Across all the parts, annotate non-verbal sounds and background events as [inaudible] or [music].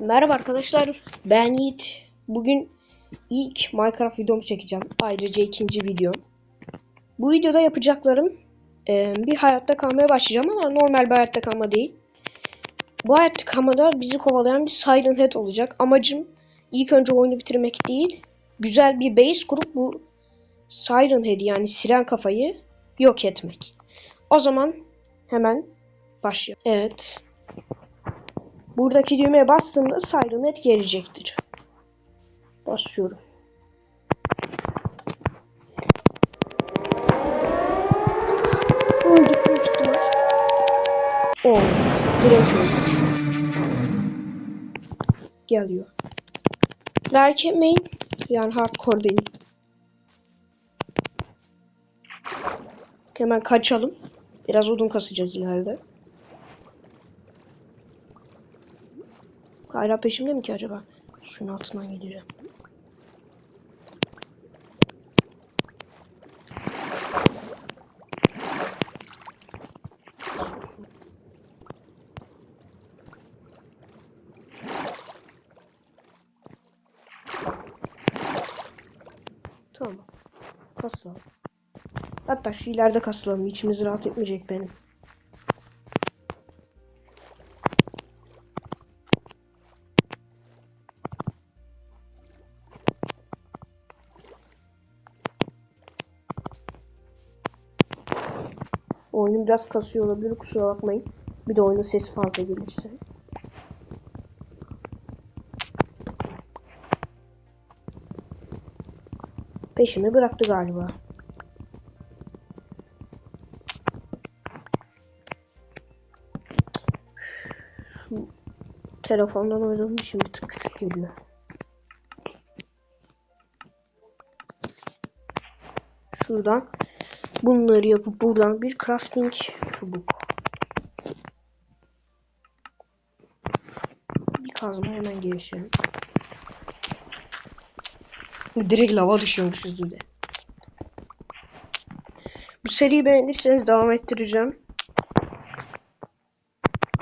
Merhaba arkadaşlar, ben Yiğit. Bugün ilk Minecraft videomu çekeceğim. Ayrıca ikinci videom. Bu videoda yapacaklarım e, bir hayatta kalmaya başlayacağım ama normal bir hayatta kalma değil. Bu hayatta kalmada bizi kovalayan bir Silent Head olacak. Amacım ilk önce oyunu bitirmek değil, güzel bir base kurup bu Siren Head'i yani siren kafayı yok etmek. O zaman hemen başlayalım. Evet. Buradaki düğmeye bastığımda Siren Head gelecektir. Basıyorum. Öldük büyük ihtimal. Oo, direkt öldük. Geliyor. Like etmeyin. Yani hardcore değil. Hemen kaçalım. Biraz odun kasacağız ileride. Hala peşimde mi ki acaba? Suyun altından gideceğim. Tamam. Kasalım. Hatta şu ileride kasılalım. İçimiz rahat etmeyecek benim. Biraz kasıyor olabilir kusura bakmayın. Bir de oyunun sesi fazla gelirse. Peşimi bıraktı galiba. Şu telefondan oynadığım için bir tık küçük geliyor. Şuradan bunları yapıp buradan bir crafting çubuk. Bir kazma hemen gelişelim. Direkt lava düşüyormuşuz bir de. Bu seriyi beğendiyseniz devam ettireceğim.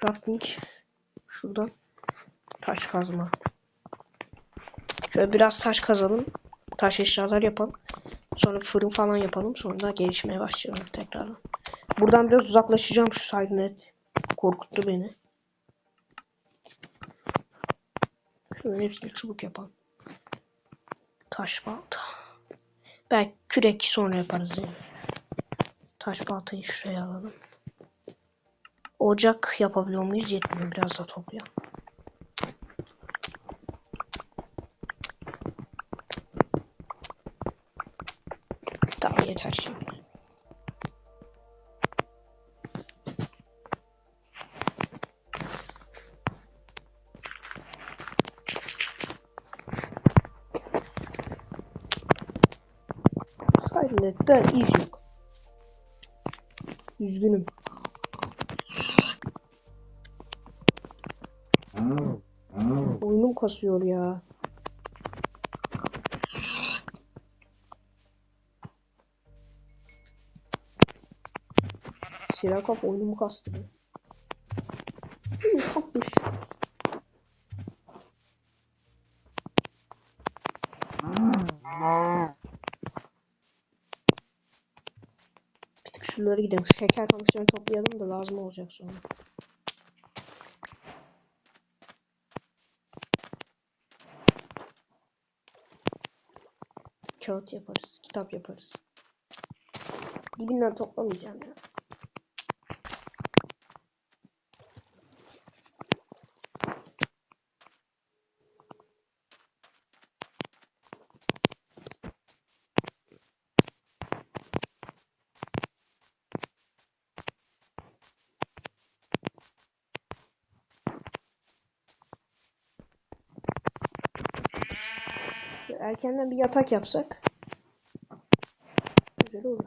Crafting. Şuradan. Taş kazma. Şöyle biraz taş kazalım. Taş eşyalar yapalım. Sonra fırın falan yapalım. Sonra da gelişmeye başlayalım tekrardan. Buradan biraz uzaklaşacağım şu saynet. Korkuttu beni. Şunun hepsini çubuk yapalım. Taş balta. Belki kürek sonra yaparız yani. Taş baltayı şuraya alalım. Ocak yapabiliyor muyuz? Yetmiyor. Biraz da toplayalım. Tamam yeter şimdi. Hayretten iz yok. Üzgünüm. Oyunum kasıyor ya. Sirakaf oyunumu kastı. Hı, Tatlış. [clears throat] Bir tık şuralara gidelim. Şeker kamışlarını toplayalım da lazım olacak sonra. Kağıt yaparız, kitap yaparız. Dibinden toplamayacağım ya. Erkenden bir yatak yapsak. Güzel olur.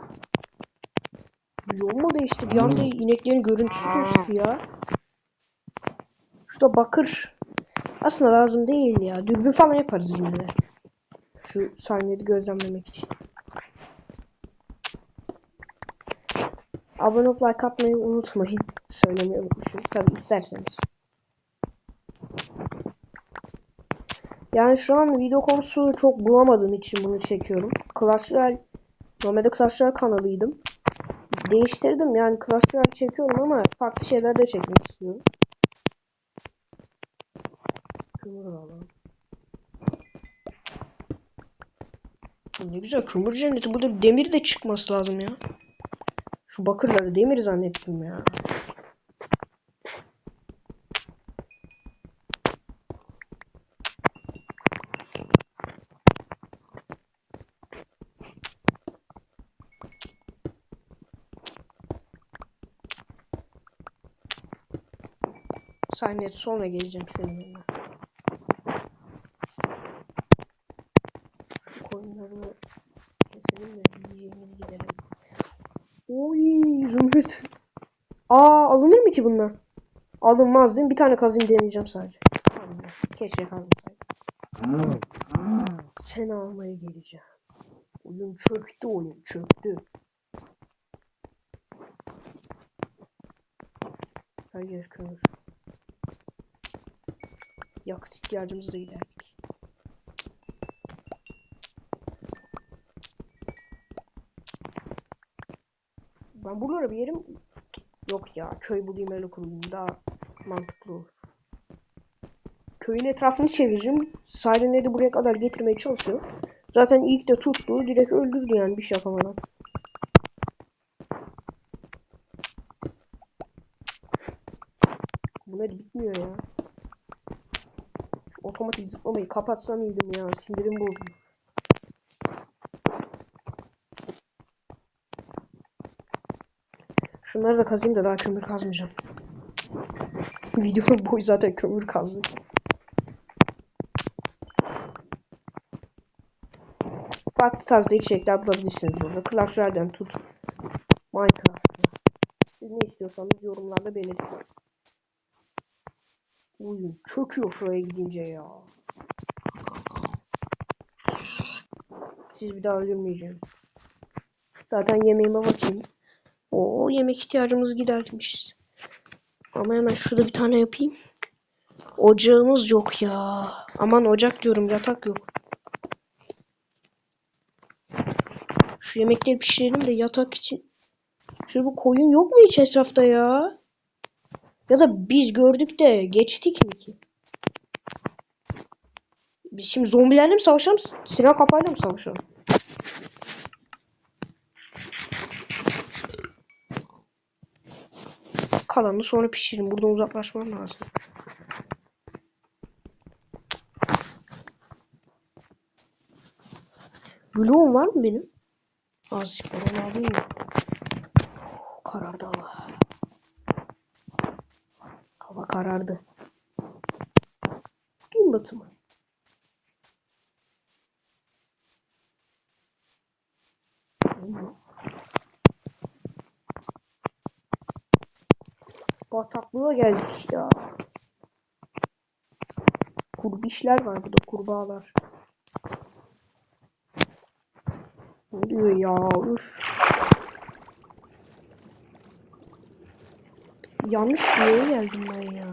Yol mu değişti? Bir anda ineklerin görüntüsü değişti ya. Şurada bakır. Aslında lazım değil ya. Dürbün falan yaparız yine de. Şu sahneleri gözlemlemek için. Abone olup like atmayı unutmayın. Söylemeyi unutmuşum. Tabi isterseniz. Yani şu an video konusu çok bulamadığım için bunu çekiyorum. Clash Royale normalde Clash Royale kanalıydım. Değiştirdim yani Clash Royale çekiyorum ama farklı şeyler de çekmek istiyorum. Kömür alalım. Ne güzel kömür cenneti. Burada demir de çıkması lazım ya. Şu bakırları demir zannettim ya. Saniye sonra geleceğim senin yanına. Şu koyunları keselim de yiyeceğimiz gidelim. Oy zümrüt. Aa alınır mı ki bunlar? Alınmaz değil mi? Bir tane kazayım deneyeceğim sadece. Keşke kalmasaydı. Seni almaya geleceğim. Oyun çöktü oyun çöktü. Hayır kömür. Yakıt ihtiyacımızı da giderdik. Ben buralara bir yerim yok ya. Köy bulayım öyle kurayım. Daha mantıklı olur. Köyün etrafını çevireceğim. Sirenleri buraya kadar getirmeye çalışıyor. Zaten ilk de tuttu. Direkt öldürdü yani bir şey yapamadan. Bunlar bitmiyor ya. Şu otomatik zıplamayı kapatsam iyiydim ya. Sindirim bozdu. Şunları da kazayım da daha kömür kazmayacağım. Videonun [laughs] boyu zaten kömür kazdı. Farklı tarzda içerikler bulabilirsiniz burada. Clash Royale'den tut. Minecraft'ı. Siz ne istiyorsanız yorumlarda belirtiniz. Oyun çöküyor şuraya gidince ya. Siz bir daha öldürmeyeceğim. Zaten yemeğime bakayım. O yemek ihtiyacımızı gidermişiz. Ama hemen şurada bir tane yapayım. Ocağımız yok ya. Aman ocak diyorum yatak yok. Şu yemekleri pişirelim de yatak için. Şurada bu koyun yok mu hiç etrafta ya? Ya da biz gördük de geçtik mi ki? Biz şimdi zombilerle mi savaşalım? Silah kafayla mı savaşalım? Kalanını sonra pişirin. Buradan uzaklaşmam lazım. Bloğum var mı benim? Azıcık onu alayım? Karardı hava. Karardı. Gün batımı. Bataklığa geldik ya. Kurbişler var burada kurbağalar. Ne diyor ya? Üf. Yanlış bir yere geldim ben ya.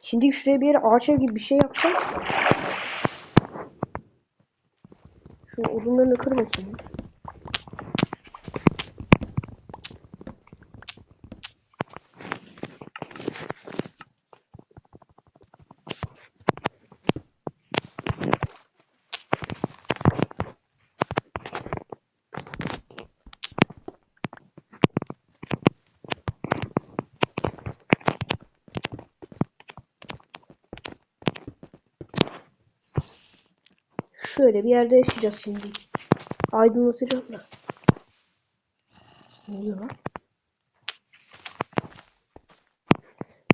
Şimdi şuraya bir yere ağaç ev gibi bir şey yapsam. Şu odunlarını kır bakayım. Şöyle bir yerde yaşayacağız şimdi. Aydınlatacağım da. Ne oluyor lan?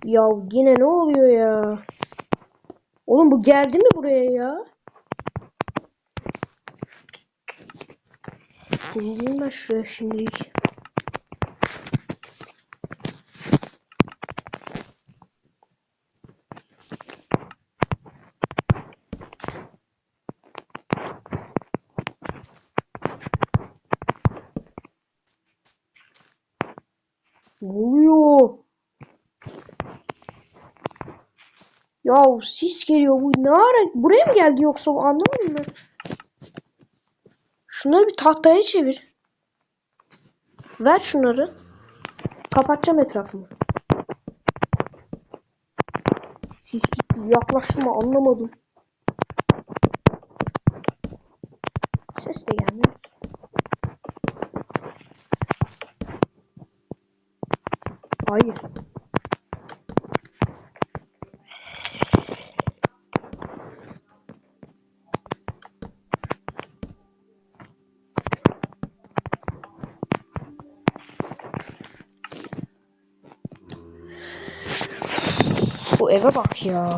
Ya yine ne oluyor ya? Oğlum bu geldi mi buraya ya? Geleyim ben şuraya şimdilik. Ne oluyor? Ya sis geliyor bu ne ara buraya mı geldi yoksa anlamadım ben. Şunları bir tahtaya çevir. Ver şunları. Kapatacağım etrafımı. Sis gitti yaklaşma anlamadım. Ses de Hayır. Bu eve bak ya.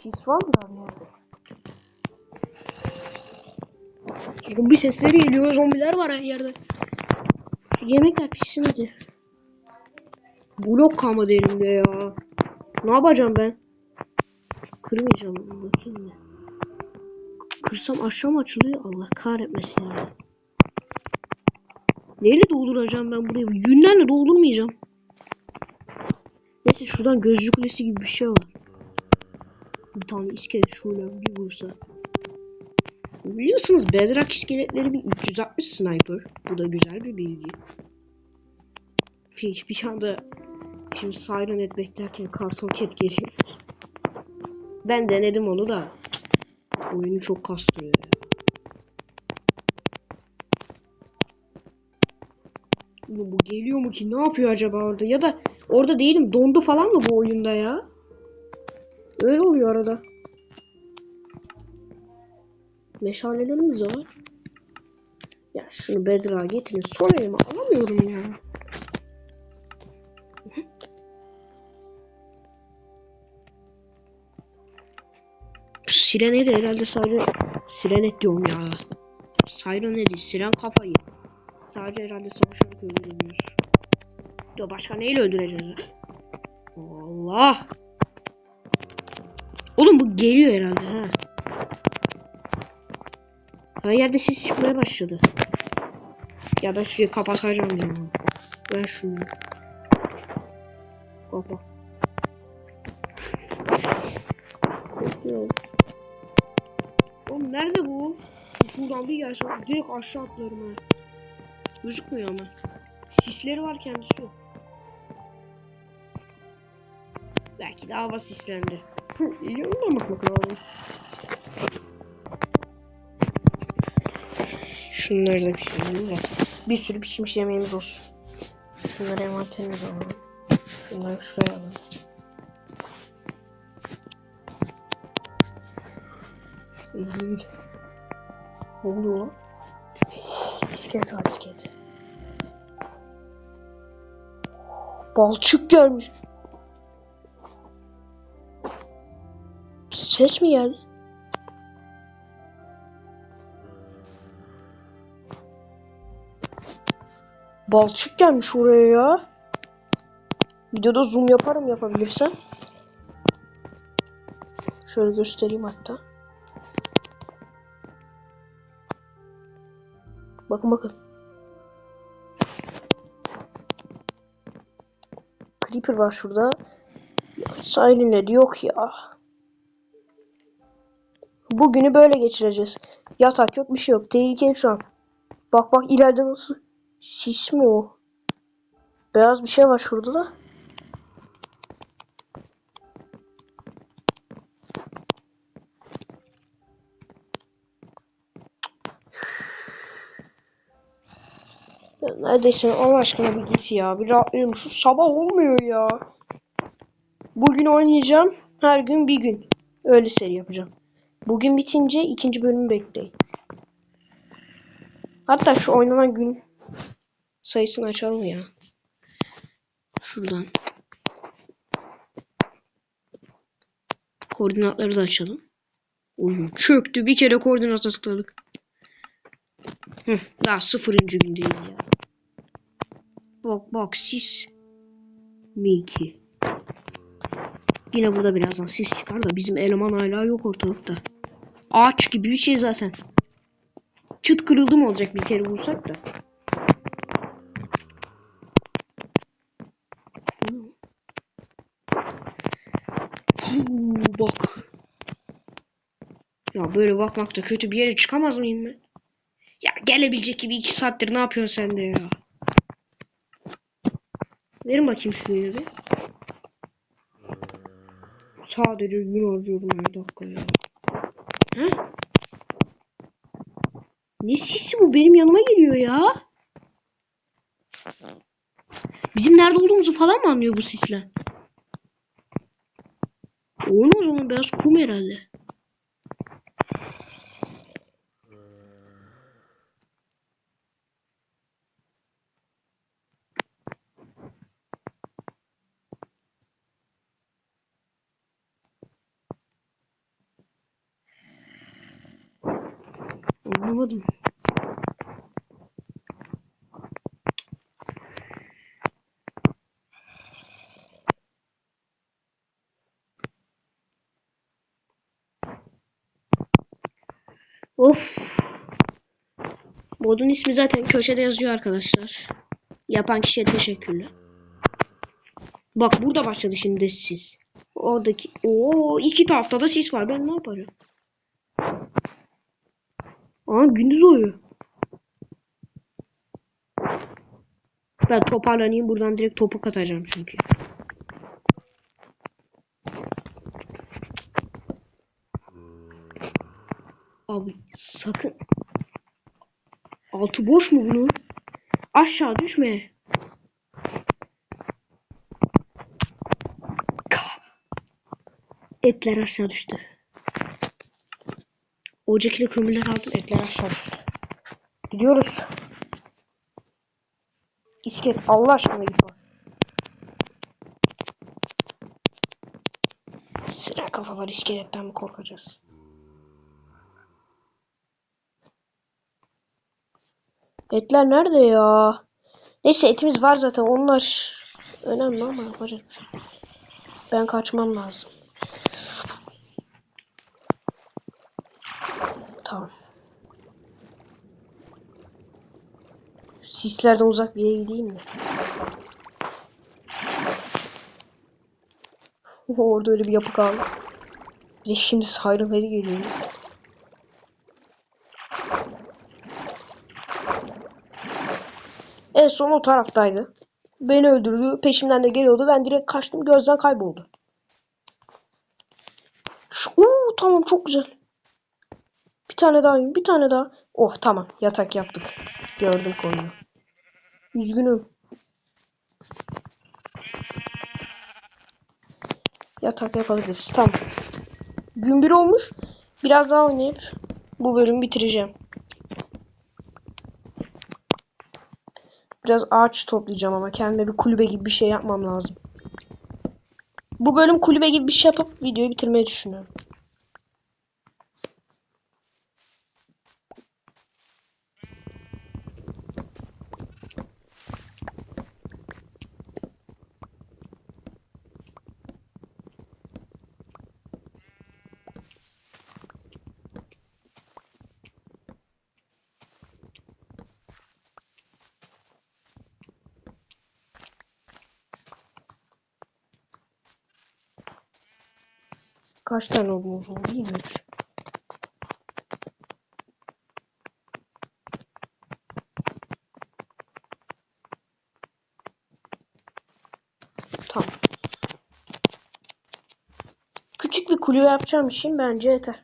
Sis var mı ya? Zombi sesleri geliyor. Zombiler var her yerde. Şu yemekler pişsin hadi. Blok kalmadı elimde ya. Ne yapacağım ben? Kırmayacağım. Bakayım mı? Kırsam aşağı mı açılıyor? Allah kahretmesin ya. Neyle dolduracağım ben burayı? Yünlerle doldurmayacağım. Neyse şuradan gözcü kulesi gibi bir şey var. Bir tane iskelet şöyle bir vursa. Biliyorsunuz Bedrock iskeletleri bir 360 sniper. Bu da güzel bir bilgi. Bir, bir anda şimdi Siren et beklerken karton ket geliyor. Ben denedim onu da. Oyunu çok kastırıyor. Oğlum bu geliyor mu ki? Ne yapıyor acaba orada? Ya da orada değilim. Dondu falan mı bu oyunda ya? Öyle oluyor arada. Meşalelerimiz de var. Ya şunu Bedra getirin. Son elime alamıyorum ya. Sirenedi herhalde sadece Sirenet diyorum ya. Sirenedi. Siren kafayı. Sadece herhalde savaşarak öldüremiyoruz. Ya başka neyle öldüreceğiz? Allah. Oğlum bu geliyor herhalde ha. Her yerde sis çıkmaya başladı. Ya ben şurayı kapatacağım ya. Ver şunu. Kapa. [laughs] Oğlum nerede bu? Şu şuradan bir gelse direkt aşağı atlarım ha. Gözükmüyor ama. Sisleri var kendisi yok. Belki de hava sislendi. [laughs] İyi olmamak lazım. Şunları da pişirelim de. Bir sürü pişmiş yemeğimiz olsun. Şunları envanterimize alalım. Şunları şuraya alalım. Değil. Ne oluyor lan? İskelet var iskelet. Balçık gelmiş. Ses mi geldi? Balçık gelmiş oraya ya. Videoda zoom yaparım yapabilirsem. Şöyle göstereyim hatta. Bakın bakın. Creeper var şurada. Silent yok ya. Bugünü böyle geçireceğiz. Yatak yok bir şey yok. Tehlikeli şu an. Bak bak ileride nasıl? Sis mi o? Beyaz bir şey var şurada da. Ya Neredeyse Allah aşkına bir git ya. Bir rahatlayalım. Şu sabah olmuyor ya. Bugün oynayacağım. Her gün bir gün. Öyle seri yapacağım. Bugün bitince ikinci bölümü bekleyin. Hatta şu oynanan gün sayısını açalım ya. Şuradan. Koordinatları da açalım. Oyun çöktü. Bir kere koordinata tıkladık. Hı, daha sıfırıncı gündeyiz ya. Bak bak sis. Miki. Yine burada birazdan sis çıkar da bizim eleman hala yok ortalıkta. Ağaç gibi bir şey zaten. Çıt kırıldı mı olacak bir kere vursak da. Ya böyle bakmakta kötü bir yere çıkamaz mıyım ben? Ya gelebilecek gibi iki saattir ne yapıyorsun sen de ya? Verin bakayım şuraya bir. Sadece gün harcıyorum her dakika ya. He? Ne sisi bu benim yanıma geliyor ya? Bizim nerede olduğumuzu falan mı anlıyor bu sisler? O ne o zaman beyaz kum herhalde. Anlamadım. Of. Modun ismi zaten köşede yazıyor arkadaşlar. Yapan kişiye teşekkürler. Bak burada başladı şimdi sis. Oradaki o iki tarafta da sis var. Ben ne yaparım? Aa gündüz oluyor. Ben toparlanayım buradan direkt topuk atacağım çünkü. Abi sakın. Altı boş mu bunun? Aşağı düşme. Etler aşağı düştü. Ocak ile kömürler aldım. Etler aşağı düştü. Gidiyoruz. İsket Allah aşkına git bak. Sıra kafa var iskeletten mi korkacağız? Etler nerede ya? Neyse etimiz var zaten onlar önemli ama yapacak. Ben kaçmam lazım. Tamam. Sislerden uzak bir yere gideyim mi? Orada öyle bir yapı kaldı. Bir de şimdi sirenleri geliyor. En son o taraftaydı. Beni öldürdü. Peşimden de geliyordu. Ben direkt kaçtım. Gözden kayboldu. Şu, tamam çok güzel. Tane daha bir tane daha. Oh tamam yatak yaptık. Gördüm konuyu. Üzgünüm. Yatak yapabiliriz. Tamam. Gün bir olmuş. Biraz daha oynayıp bu bölümü bitireceğim. Biraz ağaç toplayacağım ama kendime bir kulübe gibi bir şey yapmam lazım. Bu bölüm kulübe gibi bir şey yapıp videoyu bitirmeyi düşünüyorum. Kaç tane odunumuz oldu? 23. Tamam. Küçük bir kulübe yapacağım için bence yeter.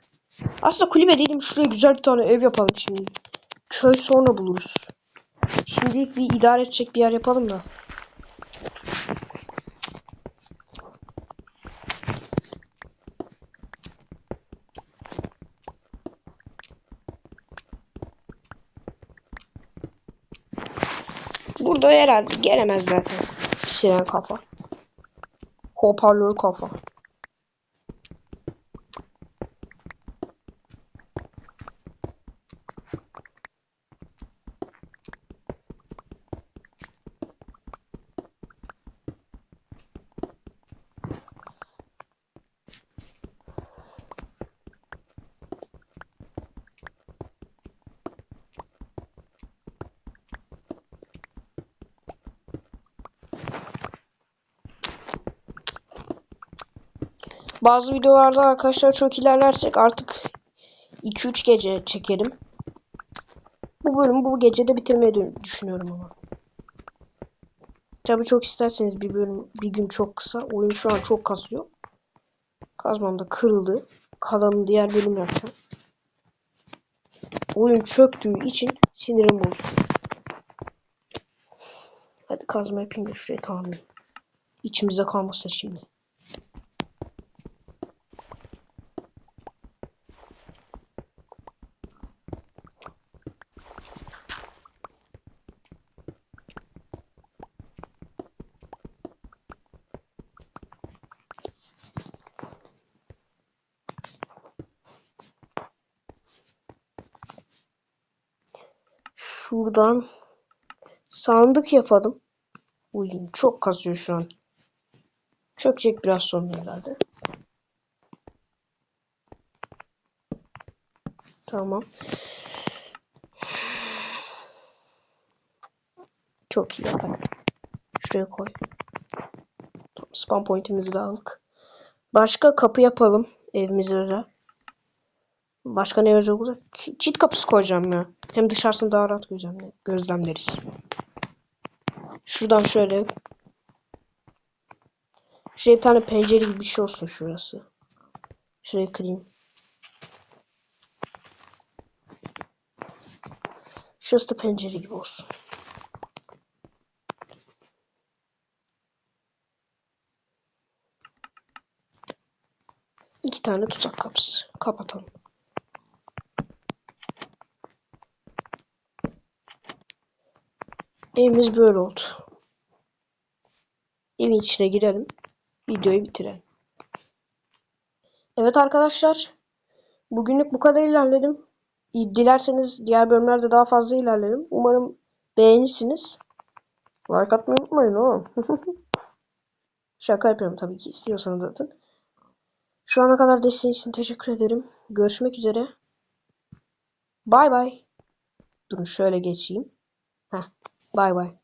Aslında kulübe değilim. Şuraya güzel bir tane ev yapalım şimdi. Köy sonra buluruz. Şimdilik bir idare edecek bir yer yapalım da. Burada herhalde gelemez zaten. Siren kafa. Hoparlör kafa. Bazı videolarda arkadaşlar çok ilerlersek artık 2-3 gece çekerim. Bu bölümü bu gece de bitirmeyi dü- düşünüyorum ama. Tabii çok isterseniz bir bölüm bir gün çok kısa. Oyun şu an çok kasıyor. Kazmam da kırıldı. Kalanı diğer bölüm yapacağım. Oyun çöktüğü için sinirim bozuldu. Hadi kazma yapayım da şuraya tamamlayayım. İçimizde kalmasın şimdi. Şuradan sandık yapalım. Oyun çok kasıyor şu an. Çökecek biraz sonra herhalde. Tamam. Çok iyi yapar. Şuraya koy. Tamam, spam pointimizi de aldık. Başka kapı yapalım. Evimize özel. Başka ne özel olacak? Çit kapısı koyacağım ya. Hem dışarısını daha rahat gözlem gözlemleriz. Şuradan şöyle. Şuraya bir tane pencere gibi bir şey olsun şurası. Şurayı kırayım. Şurası da pencere gibi olsun. İki tane tuzak kapısı. Kapatalım. Evimiz böyle oldu. Evin içine girelim. Videoyu bitirelim. Evet arkadaşlar. Bugünlük bu kadar ilerledim. Dilerseniz diğer bölümlerde daha fazla ilerlerim. Umarım beğenirsiniz. Like atmayı unutmayın oğlum. [laughs] Şaka yapıyorum tabii ki istiyorsanız zaten. Şu ana kadar desteğiniz için teşekkür ederim. Görüşmek üzere. Bay bay. Durun şöyle geçeyim. Heh. Bay bay.